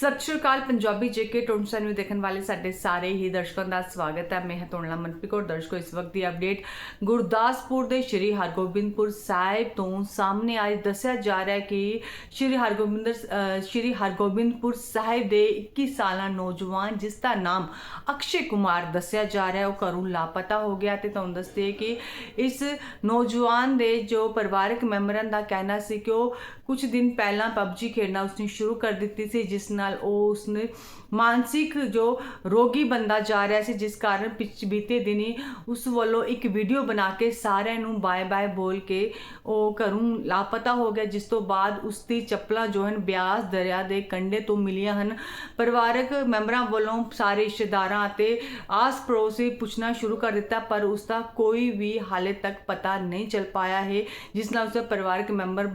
ਸਤਿ ਸ਼੍ਰੀ ਅਕਾਲ, ਪੰਜਾਬੀ ਜੇਕੇ ਟੋਨਸਨ ਨੂੰ ਦੇਖਣ ਵਾਲੇ ਸਾਡੇ ਸਾਰੇ ਹੀ ਦਰਸ਼ਕਾਂ ਦਾ ਸਵਾਗਤ ਹੈ। ਮੈਂ ਹਾਂ ਤੋਣਲਾ ਮਨਪ੍ਰੀਤ ਕੌਰ, ਦਰਸ਼ਕੋ, ਇਸ ਵਕਤ ਦੀ ਅਪਡੇਟ ਗੁਰਦਾਸਪੁਰ ਦੇ ਸ਼੍ਰੀ ਹਰਗੋਬਿੰਦਪੁਰ ਸਾਹਿਬ ਤੋਂ ਸਾਹਮਣੇ ਆਈ ਦੱਸਿਆ ਜਾ ਰਿਹਾ ਹੈ ਕਿ ਸ਼੍ਰੀ ਹਰਗੋਬਿੰਦਰ ਸ਼੍ਰੀ ਹਰਗੋਬਿੰਦਪੁਰ ਸਾਹਿਬ ਦੇ 21 ਸਾਲਾ ਨੌਜਵਾਨ, ਜਿਸ ਦਾ ਨਾਮ ਅਕਸ਼ੇ ਕੁਮਾਰ ਦੱਸਿਆ ਜਾ ਰਿਹਾ ਹੈ, ਉਹ ਘਰੋਂ ਲਾਪਤਾ ਹੋ ਗਿਆ ਤੇ ਤੁਹਾਨੂੰ ਦੱਸਦੇ ਕਿ ਇਸ ਨੌਜਵਾਨ ਦੇ ਜੋ ਪਰਿਵਾਰਕ ਮੈਂਬਰਾਂ ਦਾ ਕਹਿਣਾ ਸੀ ਕਿ ਉਹ ਕੁਝ ਦਿਨ ਪਹਿਲਾਂ ਪਬਜੀ ਖੇਡਣਾ ਉਸਨੇ ਸ਼ੁਰੂ ਕਰ ਦਿੱਤੀ ਸੀ, ਜਿਸ ਨਾਲ ਉਹ ਉਸਨੇ ਮਾਨਸਿਕ ਜੋ ਰੋਗੀ ਬੰਦਾ ਜਾ ਰਿਹਾ ਸੀ, ਜਿਸ ਕਾਰਨ ਪਿਛ ਬੀਤੇ ਦਿਨੀ ਉਸ ਵੱਲੋਂ ਇੱਕ ਵੀਡੀਓ ਬਣਾ ਕੇ ਸਾਰਿਆਂ ਨੂੰ ਬਾਏ ਬਾਏ ਬੋਲ ਕੇ ਉਹ ਘਰੋਂ ਲਾਪਤਾ ਹੋ ਗਿਆ, ਜਿਸ ਤੋਂ ਬਾਅਦ ਉਸ ਦੀ ਚੱਪਲਾਂ ਜੋ ਹਨ ਬਿਆਸ ਦਰਿਆ ਦੇ ਕੰਢੇ ਤੋਂ ਮਿਲੀਆਂ ਹਨ। ਪਰਿਵਾਰਕ ਮੈਂਬਰਾਂ ਵੱਲੋਂ ਸਾਰੇ ਰਿਸ਼ਤੇਦਾਰਾਂ ਅਤੇ ਆਸ ਪੜੋਸੀ ਪੁੱਛਣਾ ਸ਼ੁਰੂ ਕਰ ਦਿੱਤਾ, ਪਰ ਉਸ ਦਾ ਕੋਈ ਵੀ ਹਾਲੇ ਤੱਕ ਪਤਾ ਨਹੀਂ ਚੱਲ ਪਾਇਆ ਹੈ, ਜਿਸ ਨਾਲ ਉਸਦੇ ਪਰਿਵਾਰਕ ਮੈਂਬਰ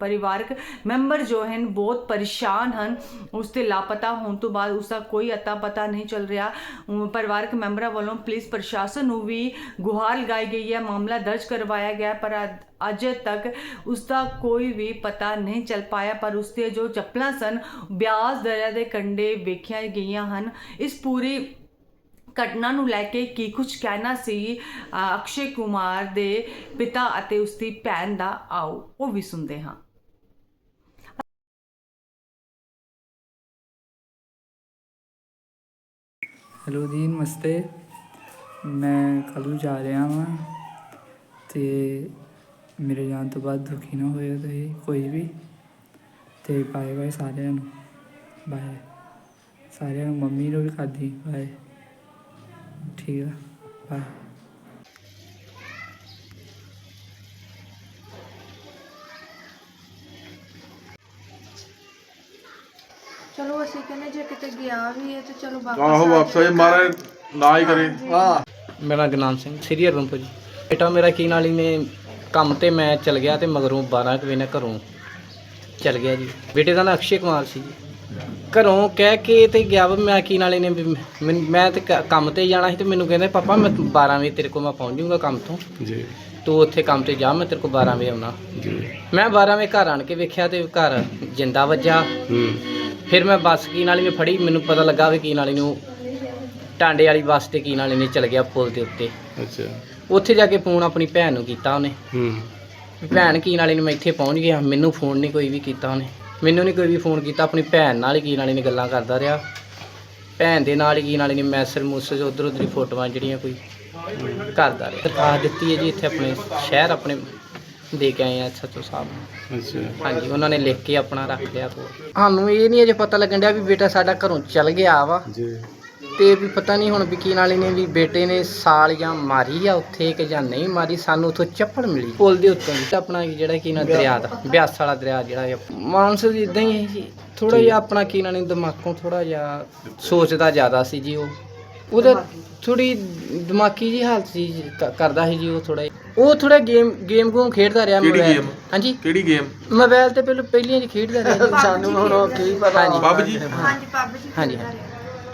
ਪਰਿਵਾਰਕ ਮੈਂਬਰ ਜੋ ਹਨ ਬਹੁਤ ਪਰੇਸ਼ਾਨ ਹਨ। ਉਸ ਦੇ ਲਾਪਤਾ ਹੋਣ ਤੋਂ ਬਾਅਦ ਉਸ ਦਾ ਕੋਈ ਅਤਾ ਪਤਾ ਨਹੀਂ ਚੱਲ ਰਿਹਾ। ਪਰਿਵਾਰਕ ਮੈਂਬਰਾਂ ਵੱਲੋਂ ਪੁਲਿਸ ਪ੍ਰਸ਼ਾਸਨ ਨੂੰ ਵੀ ਗੁਹਾਰ ਲਗਾਈ ਗਈ ਹੈ। ਮਾਮਲਾ ਦਰਜ ਕਰਵਾਇਆ ਗਿਆ ਪਰ ਅੱਜ- ਅਜੇ ਤੱਕ ਉਸ ਦਾ ਕੋਈ ਵੀ ਪਤਾ ਨਹੀਂ ਚੱਲ ਪਾਇਆ, ਪਰ ਉਸ ਦੇ ਜੋ ਚੱਪਲਾਂ ਸਨ, ਬਿਆਸ ਦਰਿਆ ਦੇ ਕੰਢੇ ਵੇਖੀਆਂ ਗਈਆਂ ਹਨ। ਇਸ ਪੂਰੀ ਘਟਨਾ ਨੂੰ ਲੈ ਕੇ ਕੀ ਕੁਝ ਕਹਿਣਾ ਸੀ ਅਕਸ਼ੇ ਕੁਮਾਰ ਦੇ ਪਿਤਾ ਅਤੇ ਉਸ ਦੀ ਭੈਣ ਦਾ, ਆਓ ਉਹ ਵੀ ਸੁਣਦੇ ਹਾਂ। ਹੈਲੋ ਜੀ ਨਮਸਤੇ ਮੈਂ ਕੱਲ੍ਹ ਨੂੰ ਜਾ ਰਿਹਾ ਹਾਂ ਤੇ ਮੇਰੇ ਜਾਣ ਤੋਂ ਬਾਅਦ ਦੁਖੀ ਨਾ ਹੋਇਓ ਤੁਸੀਂ, ਕੋਈ ਵੀ। ਤੇ ਬਾਏ ਬਾਏ ਸਾਰਿਆਂ ਨੂੰ। ਬਾਏ ਸਾਰਿਆਂ ਨੂੰ ਮੰਮੀ ਨੂੰ ਵੀ ਕਰਦੀ ਬਾਏ ਠੀਕ ਆ? ਬਾਏ ਚਲੋ ਅਸੀਂ ਕਹਿੰਦੇ ਜੇ ਕਿਤੇ ਗਿਆ ਵੀ ਹੈ ਤੇ ਚਲੋ ਵਾਪਸ ਆਹੋ ਆ ਵਾਪਸ ਆਏ ਮਹਾਰਾਜ ਨਾ ਹੀ ਕਰੇ। ਮੇਰਾ ਗੁਰਨਾਮ ਸਿੰਘ ਸ੍ਰੀ ਹਰਗੋਬਿੰਦਪੁਰ ਜੀ। ਬੇਟਾ ਮੇਰਾ ਕੀ ਨਾਲ ਹੀ ਨੇ ਕੰਮ ਤੇ ਮੈਂ ਚਲ ਗਿਆ ਤੇ ਮਗਰੋਂ 12 ਕੁ ਵਜੇ ਨਾਲ ਘਰੋਂ ਚਲ ਗਿਆ ਜੀ। ਬੇਟੇ ਦਾ ਨਾਂ ਅਕਸ਼ੇ ਕੁਮਾਰ ਸੀ ਜੀ। ਘਰੋਂ ਕਹਿ ਕੇ ਤੇ ਗਿਆ ਵਾ ਮੈਂ ਕੀ ਨਾਲੇ ਨੇ ਵੀ ਮੈਨ- ਮੈਂ ਤੇ ਕ- ਕੰਮ ਤੇ ਜਾਣਾ ਸੀ ਤੇ ਮੈਨੂੰ ਕਹਿੰਦੇ ਪਾਪਾ ਮੈਂ 12 ਵਜੇ ਤੇਰੇ ਕੋਲ ਮੈਂ ਪਹੁੰਚ ਜਾਊਂਗਾ ਕੰਮ ਤੋਂ। ਜੀ। ਤੂੰ ਉੱਥੇ ਕੰਮ ਤੇ ਜਾ ਮੈਂ ਤੇਰੇ ਕੋਲ 12 ਵਜੇ ਆਉਣਾ। ਜੀ। ਮੈਂ 12 ਵਜੇ ਘਰ ਆਣ ਕੇ ਵੇਖਿਆ ਤੇ ਘਰ ਜਿੰਦਾ ਵੱਜਾ। ਹੂੰ। ਫਿਰ ਮੈਂ ਬੱਸ ਕੀ ਨਾਲੀ ਨੇ ਫੜੀ ਮੈਨੂੰ ਪਤਾ ਲੱਗਾ ਵੀ ਕੀ ਨਾਲੀ ਨੂੰ ਟਾਂਡੇ ਵਾਲੀ ਬੱਸ ਤੇ ਕੀ ਨਾਲੀ ਨੇ ਚਲ ਗਿਆ ਪੁਲ ਦੇ ਉੱਤੇ। ਅੱਛਾ। ਉੱਥੇ ਜਾ ਕੇ ਫੋਨ ਆਪਣੀ ਭੈਣ ਨੂੰ ਕੀਤਾ ਉਹਨੇ। ਹੂੰ। ਵੀ ਭੈਣ ਕੀ ਨਾਲੇ ਨੂੰ ਮੈਂ ਇੱਥੇ ਪਹੁੰਚ ਗਿਆ ਮੈਨੂੰ ਫੋਨ ਨਹੀਂ ਕੋਈ ਵੀ ਕੀਤਾ ਉਹਨੇ। ਮੈਨੂੰ ਨਹੀਂ ਕੋਈ ਵੀ ਫੋਨ ਕੀਤਾ ਆਪਣੀ ਭੈਣ ਨਾਲ ਹੀ ਕੀ ਨਾਲੇ ਨੇ ਗੱਲਾਂ ਕਰਦਾ ਰਿਹਾ। ਭੈਣ ਦੇ ਨਾਲ ਹੀ ਕੀ ਨਾਲੇ ਨੇ ਮੈਸੇਜ ਮੂਸੇਜ ਉਧਰ ਉਧਰ ਫੋਟੋਆਂ ਜਿਹੜੀਆਂ ਕੋਈ ਕਰਦਾ ਰਿਹਾ। ਦਰਖਾਸਤ ਦਿੱਤੀ ਹੈ ਜੀ ਇੱਥੇ ਆਪਣੇ ਸ਼ਹਿਰ ਆਪਣੇ ਦੇ ਕੇ ਆਏ ਆ ਸੱਚੋ ਸਾਹਿਬ ਨੂੰ। ਅੱਛਾ। ਹਾਂਜੀ ਉਹਨਾਂ ਨੇ ਲਿਖ ਕੇ ਆਪਣਾ ਰੱਖ ਲਿਆ ਕੋਲ ਸਾਨੂੰ ਇਹ ਨਹੀਂ ਅਜੇ ਪਤਾ ਲੱਗਣ ਡਿਆ ਵੀ ਬੇਟਾ ਸਾਡਾ ਘਰੋਂ ਚਲ ਗਿਆ ਵਾ। ਜੀ। ਤੇ ਵੀ ਪਤਾ ਨਹੀਂ ਹੁਣ ਵੀ ਕੀ ਨਾਲੇ ਨੇ ਵੀ ਬੇਟੇ ਨੇ ਸਾਲ ਜਾਂ ਮਾਰੀ ਆ ਉੱਥੇ ਕਿ ਜਾਂ ਨਹੀਂ ਮਾਰੀ ਸਾਨੂੰ ਉੱਥੋਂ ਚੱਪਲ ਮਿਲੀ। ਪੁਲ ਦੇ ਉੱਤੋਂ ਦੀ। ਆਪਣਾ ਜਿਹੜਾ ਕੀ ਨਾ ਦਰਿਆ ਦਾ ਬਿਆਸ ਵਾਲਾ ਦਰਿਆ ਜਿਹੜਾ ਮਾਨਸਰ ਜੀ ਇਦਾਂ ਹੀ ਹੈ ਜੀ। ਥੋੜਾ ਜਿਹਾ ਆਪਣਾ ਕੀ ਨਾਲੇ ਦਿਮਾਗੋਂ ਥੋੜਾ ਜਿਹਾ ਸੋਚਦਾ ਜ਼ਿਆਦਾ ਸੀ ਜੀ ਉਹ। ਉਹਦਾ ਥੋੜੀ ਦਿਮਾਗੀ ਜੀ ਹਾਲਤ ਸੀ ਜੀ, ਕ- ਕਰਦਾ ਸੀ ਜੀ ਉਹ ਥੋੜਾ ਉਹ ਥੋੜਾ ਗੇਮ ਗੇਮ ਗੂਮ ਖੇਡਦਾ ਰਿਹਾ ਕਿਹੜੀ game? ਹਾਂਜੀ। ਕਿਹੜੀ ਗੇਮ ਮੋਬਾਈਲ ਤੇ ਪਹਿਲਾਂ ਪਹਿਲੀਆਂ ਜੀ ਖੇਡਦਾ ਰਿਹਾ ਜੀ। ਸਾਨੂੰ ਹੁਣ ਕੀ ਪਤਾ। ਪੱਬ ਜੀ ਹਾਂਜੀ ਪੱਬ ਜੀ ਹਾਂਜੀ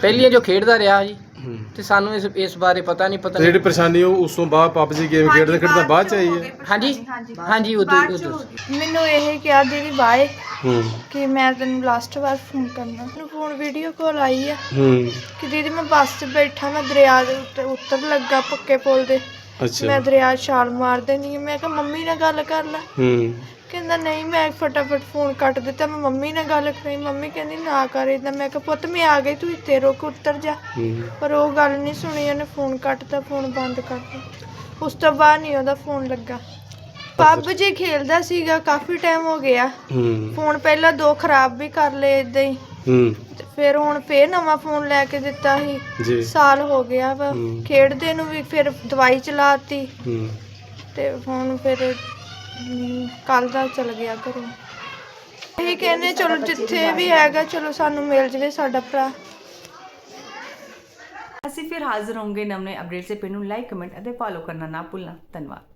ਪਹਿਲੀਆਂ ਜੋ ਖੇਡਦਾ ਰਿਹਾ ਜੀ ਤੇ ਸਾਨੂੰ ਇਸ ਇਸ ਬਾਰੇ ਪਤਾ ਨਹੀਂ ਪਤਾ ਤੇ ਜਿਹੜੀ ਨਹੀਂ। ਪਰੇਸ਼ਾਨੀ ਉਹ ਉਸ ਤੋਂ ਬਾਅਦ ਪਬਜੀ ਗੇਮ ਖੇਡਦੇ ਖੇਡਦੇ ਬਾਅਦ ਚ ਆਈ ਹੈ ਹਾਂਜੀ। ਹਾਂਜੀ ਹਾਂਜੀ ਉਦੋਂ ਬਾਅਦ ਚ ਉਦੋਂ। ਹੋ ਗਈ। ਮੈਨੂੰ ਇਹ ਕਿਹਾ ਦੀਦੀ ਬਾਏ ਹੂੰ। ਕਿ ਮੈਂ ਤੈਨੂੰ ਲਾਸਟ ਵਾਰ ਫੋਨ ਕਰਨਾ। ਮੈਨੂੰ ਫੋਨ ਵੀਡੀਓ ਕਾਲ ਆਈ ਆ। ਹੂੰ। ਕਿ ਦੀਦੀ ਮੈਂ ਬੱਸ 'ਚ ਬੈਠਾ ਮੈਂ ਦਰਿਆ ਦੇ ਉੱਤੇ ਉੱਤਰ ਲੱਗਾ ਪੱਕੇ ਪੁਲ ਦੇ। ਮੈਂ ਅੱਛਾ ਦਰਿਆ 'ਚ ਛਾਲ ਮਾਰ ਦੇਣੀ ਆ। ਮੈਂ ਕਿਹਾ ਮੰਮੀ ਨਾਲ ਗੱਲ ਕਰ ਲੈ। ਹੂੰ। ਕਹਿੰਦਾ ਨਹੀਂ ਮੈਂ ਫਟਾਫਟ ਫੋਨ ਕੱਟ ਦਿੱਤਾ। ਮੈਂ ਮੰਮੀ ਨਾਲ ਗੱਲ ਕਰੀ। ਮੰਮੀ ਕਹਿੰਦੀ ਨਾ ਕਰ ਏਦਾਂ। ਮੈਂ ਕਿਹਾ ਪੁੱਤ ਮੈਂ ਆ ਗਈ। ਤੂੰ ਇੱਥੇ ਰੁਕ ਉੱਤਰ ਜਾ। ਹੂੰ। ਪਰ ਉਹ ਗੱਲ ਨਹੀਂ ਸੁਣੀ। ਉਹਨੇ ਫੋਨ ਕੱਟਤਾ ਫੋਨ ਬੰਦ ਕਰਤਾ। ਉਸ ਤੋਂ ਬਾਅਦ ਨਹੀਂ ਉਹਦਾ ਫੋਨ ਲੱਗਾ। ਪੱਬ ਜੀ ਖੇਲਦਾ ਸੀਗਾ ਕਾਫੀ ਟਾਈਮ ਹੋ ਗਿਆ। ਹੂੰ। ਫੋਨ ਪਹਿਲਾਂ ਦੋ ਖਰਾਬ ਵੀ ਕਰ ਲਏ ਇਦਾਂ ਹੀ। ਹੂੰ। ਤੇ ਫਿਰ ਹੁਣ ਫੇਰ ਨਵਾਂ ਫੋਨ ਲੈ ਕੇ ਦਿੱਤਾ ਸੀ। ਜੀ। ਸਾਲ ਹੋ ਗਿਆ ਵਾ। ਹੂੰ। ਖੇਡਦੇ ਨੂੰ ਵੀ ਫਿਰ ਦਵਾਈ ਚਲਾਤੀ। ਹੂੰ। ਤੇ ਹੁਣ ਫਿਰ ਕੱਲ ਦਾ ਚਲ ਗਿਆ ਘਰੋਂ। ਇਹ ਕਹਿੰਦੇ ਚਲੋ ਜਿੱਥੇ ਵੀ ਹੈਗਾ ਚਲੋ ਸਾਨੂੰ ਮਿਲ ਜਵੇ ਸਾਡਾ ਭਰਾ। ਅਸੀਂ ਫਿਰ ਹਾਜ਼ਰ ਹੋਵਾਂਗੇ ਨਵੇਂ ਅਪਡੇਟ ਸੇ ਪੇ ਨੂੰ ਲਾਈਕ ਕਮੈਂਟ ਅਤੇ ਫੋਲੋ ਕਰਨਾ ਨਾ ਭੁੱਲਣਾ। ਧੰਨਵਾਦ।